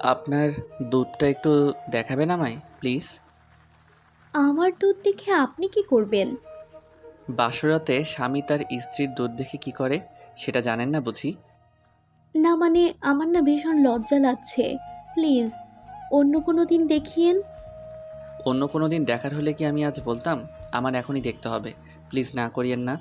আপনার দুধটা একটু দেখাবেন আমায় প্লিজ? আমার দুধ দেখে আপনি কি করবেন? বাসরাতে স্বামী তার স্ত্রীর দুধ দেখে কি করে সেটা জানেন না বুঝি? না মানে আমার না ভীষণ লজ্জা লাগছে। প্লিজ অন্য কোনো দিন দেখিয়েন। অন্য কোনো দিন দেখার হলে কি আমি আজ বলতাম? আমার এখনই দেখতে হবে। প্লিজ না করিয়েন না।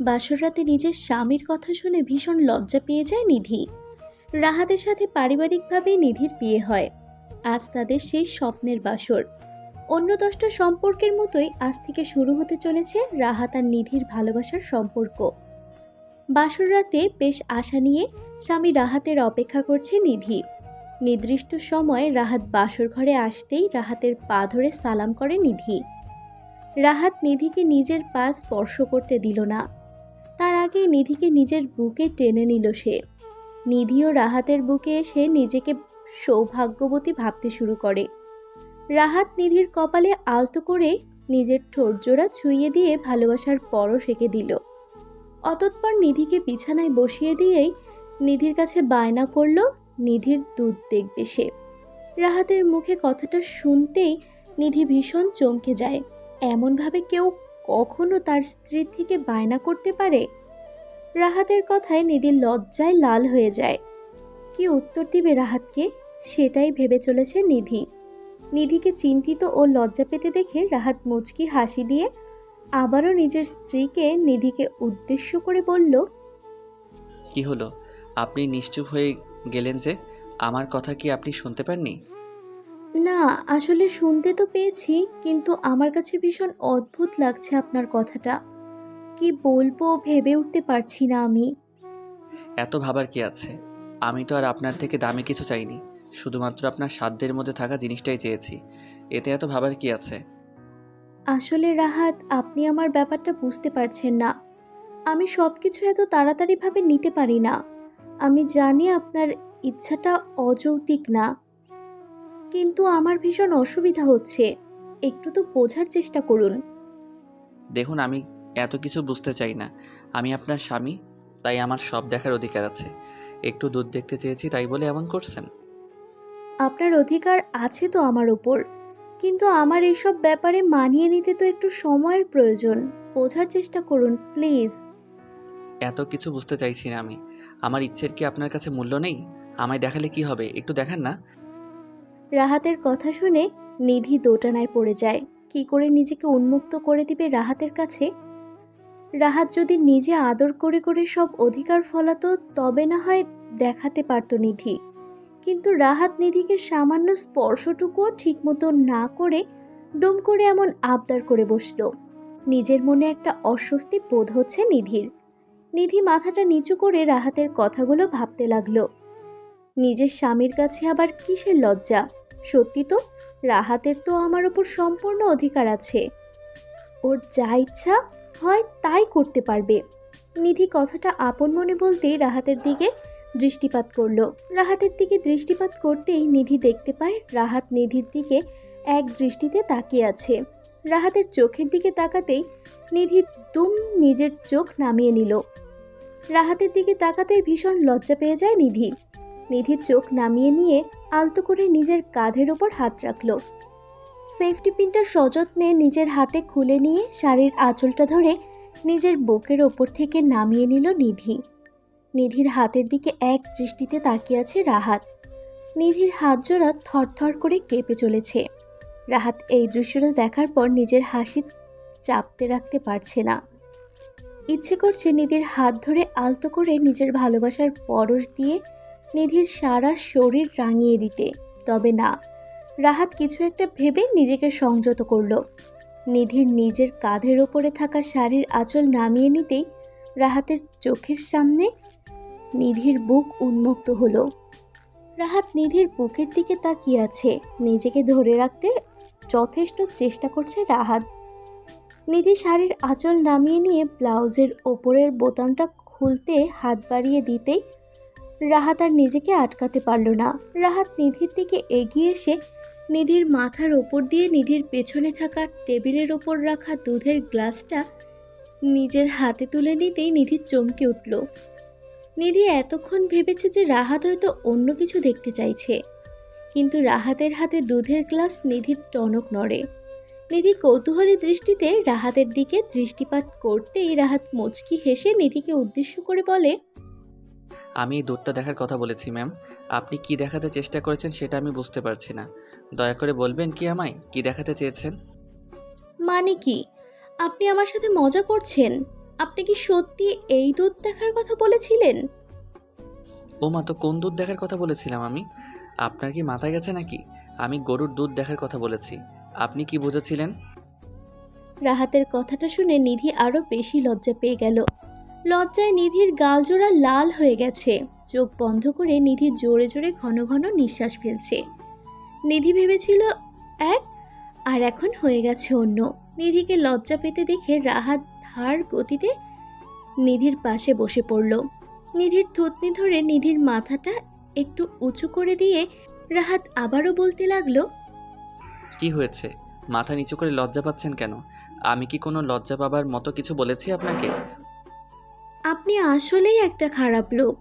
বাসর রাতে নিজের স্বামীর কথা শুনে ভীষণ লজ্জা পেয়ে যায় নিধি। রাহাতের সাথে পারিবারিকভাবেই নিধির বিয়ে হয়। আজ তাদের সেই স্বপ্নের বাসর। অন্য দশটা সম্পর্কের মতোই আজ থেকে শুরু হতে চলেছে রাহাত আর নিধির ভালোবাসার সম্পর্ক। বাসর রাতে বেশ আশা নিয়ে স্বামী রাহাতের অপেক্ষা করছে নিধি। নির্দিষ্ট সময়ে রাহাত বাসর ঘরে আসতেই রাহাতের পা ধরে সালাম করে নিধি। রাহাত নিধিকে নিজের পা স্পর্শ করতে দিল না। তার আগে নিধিকে নিজের বুকে টেনে নিল সে। নিধিও রাহাতের বুকে এসে নিজেকে সৌভাগ্যবতী ভাবতে শুরু করে। রাহাত নিধির কপালে আলতো করে নিজের ঠোঁটজোড়া ছুঁয়ে দিয়ে ভালোবাসার পরশ এঁকে দিল। অতঃপর নিধিকে বিছানায় বসিয়ে দিয়েই নিধির কাছে বায়না করল, নিধির দুধ দেখবে সে। রাহাতের মুখে কথাটা শুনতেই নিধি ভীষণ চমকে যায়। এমনভাবে কেউ কখনো তার স্ত্রীর থেকে বায়না করতে পারে? রাহাতের কথায় নিধির লজ্জায় লাল হয়ে যায়। কি উত্তর দিবে রাহাতকে? সেটাই ভেবে চলেছে নিধি। নিধিকে চিন্তিত ও লজ্জা পেতে দেখে রাহাত মুচকি হাসি দিয়ে আবারও নিজের স্ত্রীকে নিধিকে উদ্দেশ্য করে বলল কি হলো? আপনি নিশ্চুপ হয়ে গেলেন যে আমার কথা কি আপনি শুনতে পাননি? না আসলে শুনতে তো পেয়েছি কিন্তু আমার কাছে ভীষণ অদ্ভুত লাগছে আপনার কথাটা। কি বলব ভেবে উঠতে পারছি না আমি। এত ভাবার কি আছে? আমি তো আর আপনার থেকে দামি কিছু চাইনি। শুধুমাত্র আপনার সাধ্যের মধ্যে থাকা জিনিসটাই চেয়েছি। এতে এত ভাবার কি আছে? আসলে রাহাত আপনি আমার ব্যাপারটা বুঝতে পারছেন না। আমি সব কিছু এত তাড়াতাড়িভাবে নিতে পারি না। আমি জানি আপনার ইচ্ছাটা অযৌক্তিক না। কিন্তু আমার ভীষণ অসুবিধা হচ্ছে। একটু তো বোঝার চেষ্টা করুন। দেখুন আমি এত কিছু বুঝতে চাই না। আমি আপনার স্বামী তাই আমার সব দেখার অধিকার আছে। একটু দুধ দেখতে চেয়েছি তাই বলে এমন করছেন। আপনার অধিকার আছে তো আমার ওপর কিন্তু আমার এইসব ব্যাপারে মানিয়ে নিতে তো একটু সময়ের প্রয়োজন। বোঝার চেষ্টা করুন প্লিজ। এত কিছু বুঝতে চাইছি না আমি। আমার ইচ্ছের কি আপনার কাছে মূল্য নেই? আমায় দেখালে কি হবে? একটু দেখান না। রাহাতের কথা শুনে নিধি দোটানায় পড়ে যায়। কি করে নিজেকে উন্মুক্ত করে দিবে রাহাতের কাছে? রাহাত যদি নিজে আদর করে করে সব অধিকার ফলাতো, তবে না হয় দেখাতে পারতো নিধি। কিন্তু রাহাত নিধিকে সামান্য স্পর্শটুকুও ঠিকমতো না করে দম করে এমন আবদার করে বসল। নিজের মনে একটা অস্বস্তি বোধ হচ্ছে নিধির। নিধি মাথাটা নিচু করে রাহাতের কথাগুলো ভাবতে লাগল। নিজের স্বামীর কাছে আবার কিসের লজ্জা? সত্যি তো, রাহাতের তো আমার ওপর সম্পূর্ণ অধিকার আছে। ওর যা ইচ্ছা হয় তাই করতে পারবে। নিধি কথাটা আপন মনে বলতেই রাহাতের দিকে দৃষ্টিপাত করল। রাহাতের দিকে দৃষ্টিপাত করতেই নিধি দেখতে পায় রাহাত নিধির দিকে এক দৃষ্টিতে তাকিয়ে আছে। রাহাতের চোখের দিকে তাকাতেই নিধি দুম নিজের চোখ নামিয়ে নিল। রাহাতের দিকে তাকাতেই ভীষণ লজ্জা পেয়ে যায় নিধি। নিধির চোখ নামিয়ে নিয়ে আলতো করে নিজের কাঁধের ওপর হাত রাখল। সেফটি পিনটা সযত্নে নিজের হাতে খুলে নিয়ে শাড়ির আঁচলটা ধরে নিজের বুকের ওপর থেকে নামিয়ে নিল নিধি। নিধির হাতের দিকে এক দৃষ্টিতে তাকিয়ে আছে রাহাত। নিধির হাত জোড়া থরথর করে কেঁপে চলেছে। রাহাত এই দৃশ্যটা দেখার পর নিজের হাসি চাপতে রাখতে পারছে না। ইচ্ছে করছে নিধির হাত ধরে আলতো করে নিজের ভালোবাসার পরশ দিয়ে নিধির সারা শরীর রাঙিয়ে দিতে, তবে না। রাহাত কিছু একটা ভেবে নিজেকে সংযত করল। নিধির নিজের কাঁধের ওপরে থাকা শাড়ির আঁচল নামিয়ে নিতেই রাহাতের চোখের সামনে নিধির বুক উন্মুক্ত হলো। রাহাত নিধির বুকের দিকে তাকিয়ে আছে। নিজেকে ধরে রাখতে যথেষ্ট চেষ্টা করছে রাহাত। নিধি শাড়ির আঁচল নামিয়ে নিয়ে ব্লাউজের ওপরের বোতামটা খুলতে হাত বাড়িয়ে দিতেই রাহাত আর নিজেকে আটকাতে পারল না। রাহাত নিধির দিকে এগিয়ে এসে নিধির মাথার ওপর দিয়ে নিধির পেছনে থাকা টেবিলের ওপর রাখা দুধের গ্লাসটা নিজের হাতে তুলে নিতেই নিধির চমকে উঠল। নিধি এতক্ষণ ভেবেছে যে রাহাত হয়তো অন্য কিছু দেখতে চাইছে। কিন্তু রাহাতের হাতে দুধের গ্লাস নিধির টনক নড়ে। নিধি কৌতূহলী দৃষ্টিতে রাহাতের দিকে দৃষ্টিপাত করতেই রাহাত মুচকি হেসে নিধিকে উদ্দেশ্য করে বলে আমি এই দুধটা দেখার কথা বলেছি ম্যাম। আপনি কি দেখাতে চেষ্টা করেছেন সেটা আমি বুঝতে পারছি না। দয়া করে বলবেন কি আমায়? কি দেখাতে চেয়েছেন? মানে কি? আপনি আমার সাথে মজা করছেন? আপনি কি সত্যি এই দুধ দেখার কথা বলেছিলেন? ও মা তো কোন দুধ দেখার কথা বলেছিলাম আমি? আপনার কি মাথায় গেছে নাকি? আমি গরুর দুধ দেখার কথা বলেছি। আপনি কি বুঝেছিলেন? রাহাতের কথাটা শুনে নিধি আরও বেশি লজ্জা পেয়ে গেল। লজ্জায় নিধির গালজোড়া লাল হয়ে গেছে। চোখ বন্ধ করে নিধি জোরে জোরে ঘন ঘন নিঃশ্বাস ফেলছে। নিধি ভেবেছিল, এক, আর এখন হয়ে গেছে অন্য। নিধিকে লজ্জা পেতে দেখে রাহাত ধার গতিতে নিধির পাশে বসে পড়ল। নিধির থুতনি ধরে নিধির মাথাটা একটু উঁচু করে দিয়ে রাহাত আবারও বলতে লাগল, কি হয়েছে? মাথা নিচু করে লজ্জা পাচ্ছেন কেন? আমি কি কোনো লজ্জা পাবার মতো কিছু বলেছি আপনাকে? আপনি আসলেই একটা খারাপ লোক।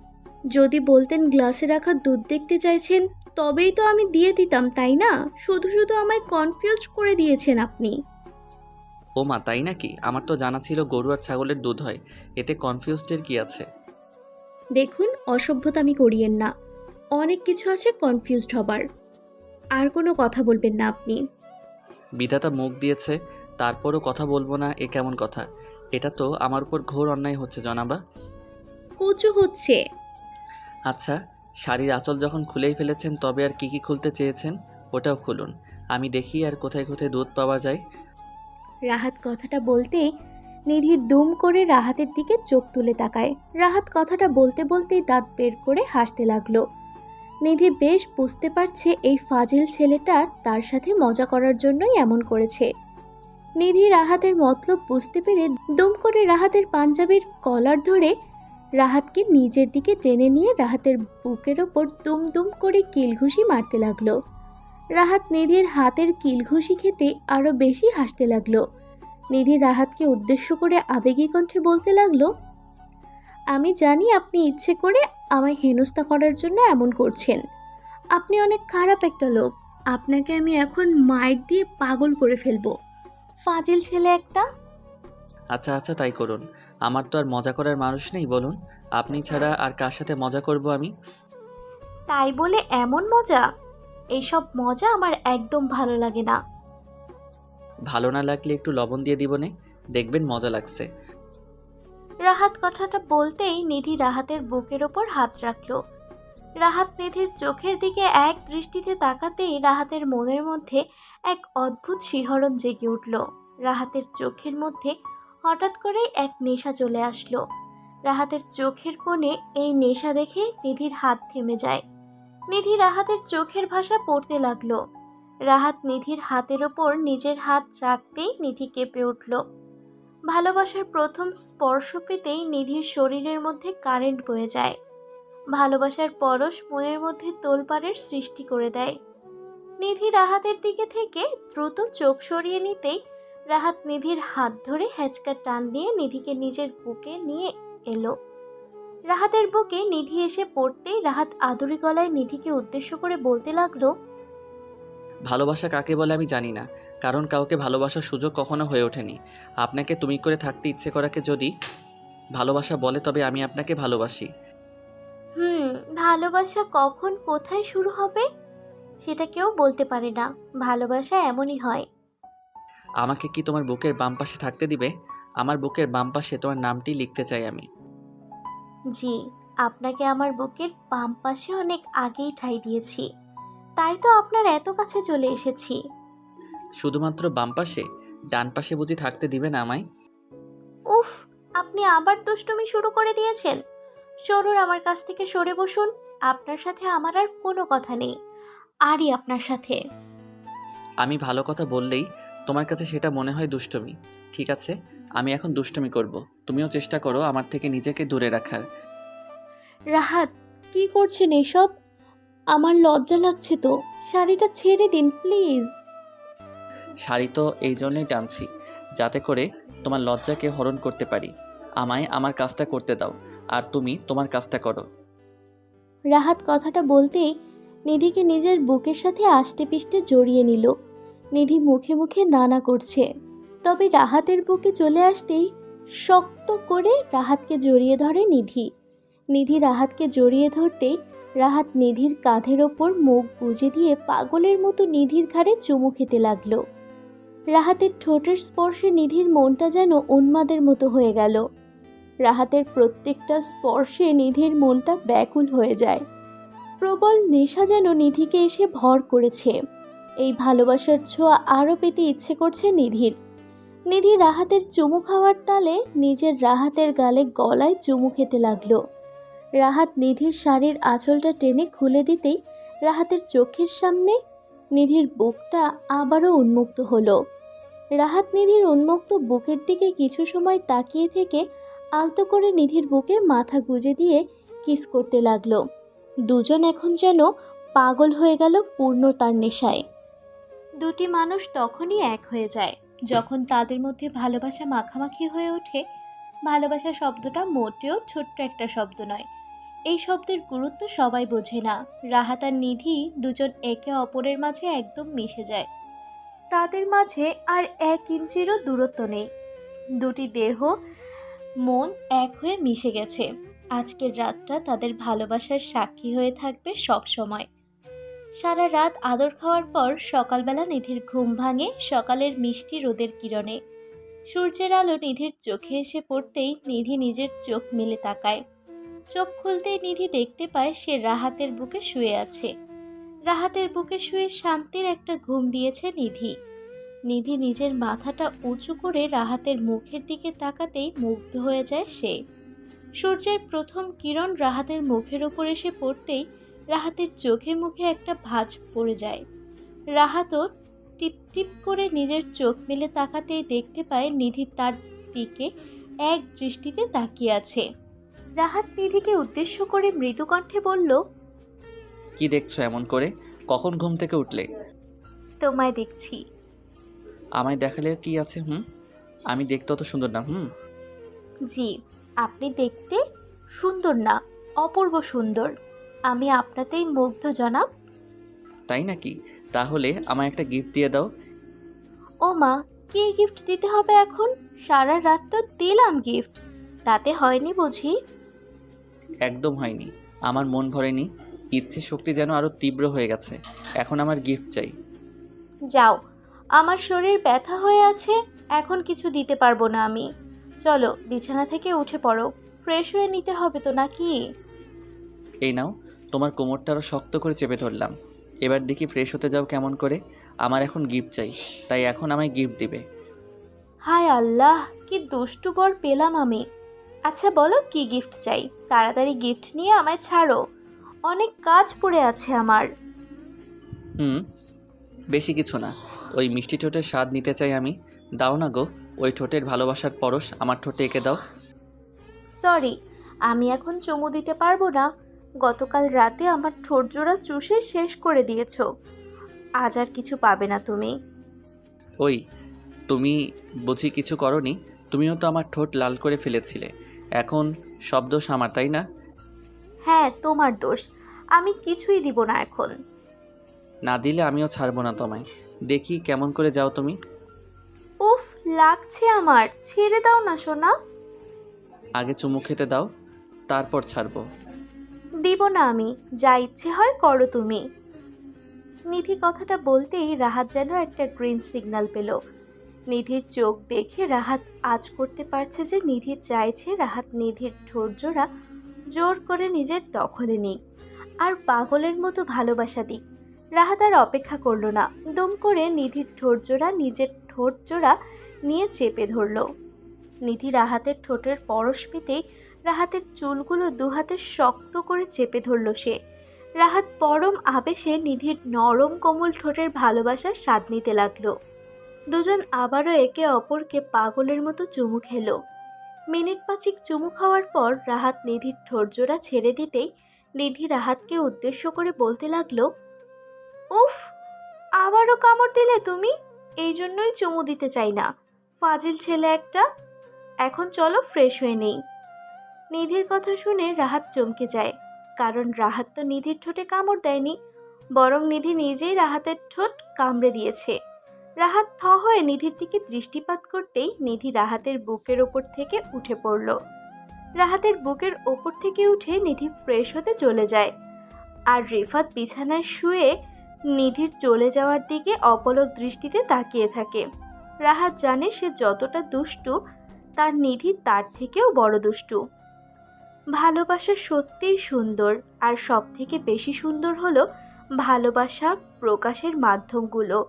যদি বলতেন গ্লাসে রাখা দুধ দেখতে চাইছেন তবেই তো আমি দিয়ে দিতাম তাই না? শুধু শুধু আমায় কনফিউজ করে দিয়েছেন আপনি। ও মা তাই নাকি? আমার তো জানা ছিল গরু আর ছাগলের দুধ হয়। এতে কনফিউজডের কি আছে? দেখুন অসভ্যতা আমি করিয়েন না। অনেক কিছু আছে কনফিউজড হবার। আর কোনো কথা বলবেন না আপনি। বিধাতা মুখ দিয়েছে তারপরও কথা বলব না এ কেমন কথা? এটা তো আমার উপর ঘোর অন্যায় হচ্ছে জনাবা। কচু হচ্ছে। আচ্ছা শাড়ির আঁচল যখন খুলেই ফেলেছেন তবে আর কি কি খুলতে চেয়েছেন ওটাও খুলুন। আমি দেখি আর কোথায় কোথায় দুধ পাওয়া যায়। রাহাত কথাটা বলতেই নিধি দুম করে রাহাতের দিকে চোখ তুলে তাকায়। রাহাত কথাটা বলতে বলতেই দাঁত বের করে হাসতে লাগল। নিধি বেশ বুঝতে পারছে এই ফাজিল ছেলেটা তার সাথে মজা করার জন্যই এমন করেছে। নিধি রাহাতের মতলব বুঝতে পেরে দুম করে রাহাতের পাঞ্জাবির কলার ধরে রাহাতকে নিজের দিকে টেনে নিয়ে রাহাতের বুকের ওপর দুম দুম করে কিলঘুষি মারতে লাগল। রাহাত নিধির হাতের কিলঘুষি খেতে আরও বেশি হাসতে লাগল। নিধি রাহাতকে উদ্দেশ্য করে আবেগী কণ্ঠে বলতে লাগল, আমি জানি আপনি ইচ্ছে করে আমায় হেনস্থা করার জন্য এমন করছেন। আপনি অনেক খারাপ একটা লোক। আপনাকে আমি এখন মাইর দিয়ে পাগল করে ফেলব। ফাজিল ছেলে একটা? আচ্ছা আচ্ছা তাই করুন। আমার তো আর মজা করার মানুষ নেই বলুন। আপনি ছাড়া আর কার সাথে মজা করব আমি? তাই বলে এমন মজা? এইসব মজা আমার একদম ভালো লাগে না। ভালো না লাগলে একটু লবণ দিয়ে দিব দিবনে দেখবেন মজা লাগছে। রাহাত কথাটা বলতেই নিধি রাহাতের বুকের ওপর হাত রাখল। রাহাত নিধির চোখের দিকে এক দৃষ্টিতে তাকাতেই রাহাতের মনের মধ্যে এক অদ্ভুত শিহরণ জেগে উঠল। রাহাতের চোখের মধ্যে হঠাৎ করে এক নেশা চলে আসলো। রাহাতের চোখের কোণে এই নেশা দেখে নিধির হাত থেমে যায়। নিধি রাহাতের চোখের ভাষা পড়তে লাগল। রাহাত নিধির হাতের ওপর নিজের হাত রাখতেই নিধি কেঁপে উঠল। ভালোবাসার প্রথম স্পর্শ পেতেই নিধির শরীরের মধ্যে কারেন্ট বয়ে যায়। ভালোবাসার পরশ মনের মধ্যে তোলপাড়ের সৃষ্টি করে দেয়। নিধি রাহাতের দিকে থেকে দ্রুত চোখ সরিয়ে নিতেই রাহাত নিধির হাত ধরে হ্যাচকা টান দিয়ে নিধিকে নিজের বুকে নিয়ে এলো। রাহাতের বুকে নিধি এসে পড়তেই রাহাত আদুরি গলায় নিধিকে উদ্দেশ্য করে বলতে লাগল, ভালোবাসা কাকে বলে আমি জানি না, কারণ কাউকে ভালোবাসার সুযোগ কখনো হয়ে ওঠেনি। আপনাকে তুমি করে থাকতে ইচ্ছে করাকে যদি ভালোবাসা বলে তবে আমি আপনাকে ভালোবাসি। ভালোবাসা কখন কোথায় শুরু হবে? সেটা কেউ বলতে পারে না। ভালোবাসা এমনই হয়। আমাকে কি তোমার বুকের বাম পাশে থাকতে দিবে? আমার বুকের বাম পাশে তোমার নামটি লিখতে চাই আমি। জি আপনাকে আমার বুকের বাম পাশে অনেক আগেই ঠাই দিয়েছি। তাই তো আপনার এত কাছে চলে এসেছি। শুধুমাত্র বাম পাশে? ডান পাশে বুঝি থাকতে দিবে না আমায়? উফ আপনি আবার দুষ্টুমি শুরু করে দিয়েছেন। সরুন আমার কাছ থেকে সরে বসুন আপনার সাথে আমার আর কোনো কথা নেই। আরই আপনার সাথে। আমি ভালো কথা বললেই তোমার কাছে সেটা মনে হয় দুষ্টমি। ঠিক আছে আমি এখন দুষ্টমি করব। তুমিও চেষ্টা করো আমার থেকে নিজেকে দূরে রাখার। রাহাত কি করছেন এসব? আমার লজ্জা লাগছে তো। শাড়িটা ছেড়ে দিন প্লিজ। শাড়ি তো এই জন্যই টানছি যাতে করে তোমার লজ্জাকে হরণ করতে পারি। আমায় আমার কাজটা করতে দাও, আর তুমি তোমার কাজটা করো। রাহাত কথাটা বলতেই নিধিকে নিজের বুকের সাথে আষ্টে পিষ্টে জড়িয়ে নিল। নিধি মুখে মুখে নানা করছে। তবে রাহাতের বুকে চলে আসতেই শক্ত করে রাহাতকে জড়িয়ে ধরে নিধি। নিধি রাহাতকে জড়িয়ে ধরতেই রাহাত নিধির কাঁধের ওপর মুখ গুজে দিয়ে পাগলের মতো নিধির ঘাড়ে চুমু খেতে লাগল। রাহাতের ঠোঁটের স্পর্শে নিধির মনটা যেন উন্মাদের মতো হয়ে গেল। রাহাতের প্রত্যেকটা স্পর্শে নিধির মনটা ব্যাকুল হয়ে যায়। প্রবল নেশা যেন নিধিকে এসে ভর করেছে। এই ভালোবাসার ছোঁয়া আরও পেতে ইচ্ছে করছে নিধির। নিধি রাহাতের চুমু খাওয়ার তালে নিজের রাহাতের গালে গলায় চুমু খেতে লাগল। রাহাত নিধির শাড়ির আঁচলটা টেনে খুলে দিতেই রাহাতের চোখের সামনে নিধির বুকটা আবারও উন্মুক্ত হলো। রাহাত নিধির উন্মুক্ত বুকের দিকে কিছু সময় তাকিয়ে থেকে আলতো করে নিধির বুকে মাথা গুজে দিয়ে কিস করতে লাগল। দুজন এখন যেন পাগল হয়ে গেল পূর্ণতার নেশায়। দুটি মানুষ তখনই এক হয়ে যায়। যখন তাদের মধ্যে ভালোবাসা মাখামাখি হয়ে ওঠে ভালোবাসা শব্দটা মোটেও ছোট্ট একটা শব্দ নয়। এই শব্দের গুরুত্ব সবাই বোঝে না। রাহাত আর নিধি দুজন একে অপরের মাঝে একদম মিশে যায়। তাদের মাঝে আর এক ইঞ্চিরও দূরত্ব নেই। দুটি দেহ মন এক হয়ে মিশে গেছে। আজকের রাতটা তাদের ভালোবাসার সাক্ষী হয়ে থাকবে সব সময়। সারা রাত আদর খাওয়ার পর সকালবেলা নিধির ঘুম ভাঙে সকালের মিষ্টি রোদের কিরণে। সূর্যের আলো নিধির চোখে এসে পড়তেই নিধি নিজের চোখ মেলে তাকায়। চোখ খুলতেই নিধি দেখতে পায় সে রাহাতের বুকে শুয়ে আছে। রাহাতের বুকে শুয়ে শান্তির একটা ঘুম দিয়েছে নিধি। নিধি নিজের মাথাটা উঁচু করে রাহাতের মুখের দিকে তাকাতেই মুগ্ধ হয়ে যায় সে। সূর্যের প্রথম কিরণ রাহাতের মুখের ওপর এসে পড়তেই রাহাতের চোখে মুখে একটা ভাঁজ পড়ে যায়। রাহাতও টিপ টিপ করে নিজের চোখ মেলে তাকাতেই দেখতে পায় নিধি তার দিকে এক দৃষ্টিতে তাকিয়ে আছে। রাহাত নিধিকে উদ্দেশ্য করে মৃদু কণ্ঠে বলল কি দেখছ এমন করে? কখন ঘুম থেকে উঠলে? তোমায় দেখছি। আমায় দেখালে কি আছে হুম? আমি দেখতে অত সুন্দর না হুম? জি আপনি দেখতে সুন্দর না অপূর্ব সুন্দর। আমি আপনাতেই মুগ্ধ জনাব। তাই নাকি? তাহলে আমায় একটা গিফট দিয়ে দাও। ও মা কি গিফট দিতে হবে এখন? সারা রাত তো দিলাম গিফট তাতে হয়নি বুঝি? একদম হয়নি। আমার মন ভরেনি। ইচ্ছে শক্তি যেন আরও তীব্র হয়ে গেছে। এখন আমার গিফট চাই। যাও। আমার শরীর ব্যথা হয়ে আছে এখন কিছু দিতে পারব না আমি। চলো বিছানা থেকে উঠে পড়ো। ফ্রেশ হয়ে নিতে হবে তো নাকি? এই নাও তোমার কোমরটা আরও শক্ত করে চেপে ধরলাম। এবার দেখি ফ্রেশ হতে যাও কেমন করে। আমার এখন গিফট চাই তাই এখন আমায় গিফট দিবে। হায় আল্লাহ কি দুষ্টু বর পেলাম আমি। আচ্ছা বলো কি গিফট চাই? তাড়াতাড়ি গিফট নিয়ে আমায় ছাড়ো। অনেক কাজ পড়ে আছে আমার। হুম বেশি কিছু না। ওই মিষ্টি ঠোঁটের স্বাদ নিতে চাই আমি। দাও না গো ওই ঠোঁটের ভালোবাসার পরশ আমার ঠোঁটে এঁকে দাও। সরি আমি এখন চুমু দিতে পারব না। গতকাল রাতে আমার ঠোঁট জোড়া চুষে শেষ করে দিয়েছ। আজ আর কিছু পাবে না তুমি। ওই তুমি বুঝি কিছু করনি? তুমিও তো আমার ঠোঁট লাল করে ফেলেছিলে। এখন শব্দ আমার তাই না? হ্যাঁ তোমার দোষ। আমি কিছুই দিব না এখন। না দিলে আমিও ছাড়বো না তোমায়। দেখি কেমন করে যাও তুমি। উফ লাগছে আমার। ছেড়ে দাও না সোনা। আগে চুমু খেতে দাও তারপর ছাড়বো। দিব না আমি। যা ইচ্ছে হয় করো তুমি। নিধি কথাটা বলতেই রাহাত যেন একটা গ্রিন সিগন্যাল পেল। নিধির চোখ দেখে রাহাত আজ করতে পারছে যে নিধি চাইছে রাহাত নিধির জোড়া জোর করে নিজের দখলে নিক আর পাগলের মতো ভালোবাসা দিক। রাহাত আর অপেক্ষা করল না। দম করে নিধির ঠোঁট জোড়া নিজের ঠোঁট জোড়া নিয়ে চেপে ধরলো। নিধি রাহাতের ঠোঁটের পরশ পেতেই রাহাতের চুলগুলো দুহাতে শক্ত করে চেপে ধরল সে। রাহাত পরম আবেশে নিধির নরম কোমল ঠোঁটের ভালোবাসার স্বাদ নিতে লাগল। দুজন আবারও একে অপরকে পাগলের মতো চুমু খেলো। মিনিট পাঁচিক চুমু খাওয়ার পর রাহাত নিধির ঠোঁটজোড়া ছেড়ে দিতেই নিধি রাহাতকে উদ্দেশ্য করে বলতে লাগল, উফ, আবারও কামড় দিলে তুমি? এই জন্যই চুমু দিতে চাই না। ফাজিল ছেলে একটা। এখন চলো ফ্রেশ হয়ে নেই। নিধির কথা শুনে রাহাত চমকে যায়, কারণ রাহাত তো নিধির ঠোঁটে কামড় দেয়নি, বরং নিধি নিজেই রাহাতের ঠোঁট কামড়ে দিয়েছে। রাহাত থ হয়ে নিধির দিকে দৃষ্টিপাত করতেই নিধি রাহাতের বুকের ওপর থেকে উঠে পড়ল। রাহাতের বুকের ওপর থেকে উঠে নিধি ফ্রেশ হতে চলে যায়। আর রিফাত বিছানায় শুয়ে নিধির চলে যাওয়ার দিকে অপলক দৃষ্টিতে তাকিয়ে থাকে। রাহাত জানে সে যতটা দুষ্টু, তার নিধি তার থেকেও বড় দুষ্টু। ভালোবাসা সত্যিই সুন্দর, আর সব থেকে বেশি সুন্দর হলো ভালোবাসা প্রকাশের মাধ্যমগুলো।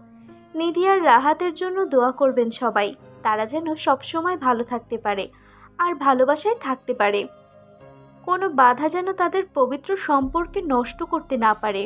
নিধি আর রাহাতের জন্য দোয়া করবেন সবাই। তারা যেন সবসময় ভালো থাকতে পারে আর ভালোবাসায় থাকতে পারে। কোনো বাধা যেন তাদের পবিত্র সম্পর্কে নষ্ট করতে না পারে।